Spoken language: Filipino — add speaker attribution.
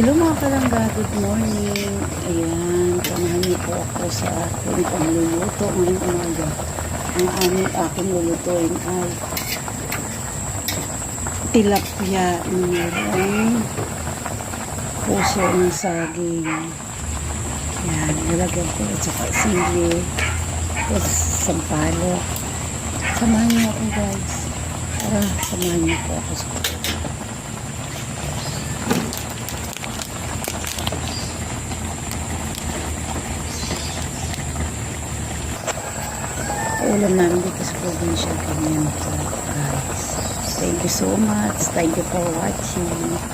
Speaker 1: Hello mga kalangga, good morning. Ayan, samahan niyo po ako sa aking pagluluto ngayong umaga. Ang aming aking lulutuin ay tilapia na mayroong puso ng saging. Yan, nilagyan ko at saka sili. Tapos sampalok. Samahan niyo ako guys. Tara, samahan niyo po ako sa ulam namin dito sa probinsya kami guys. Thank you so much. Thank you for watching.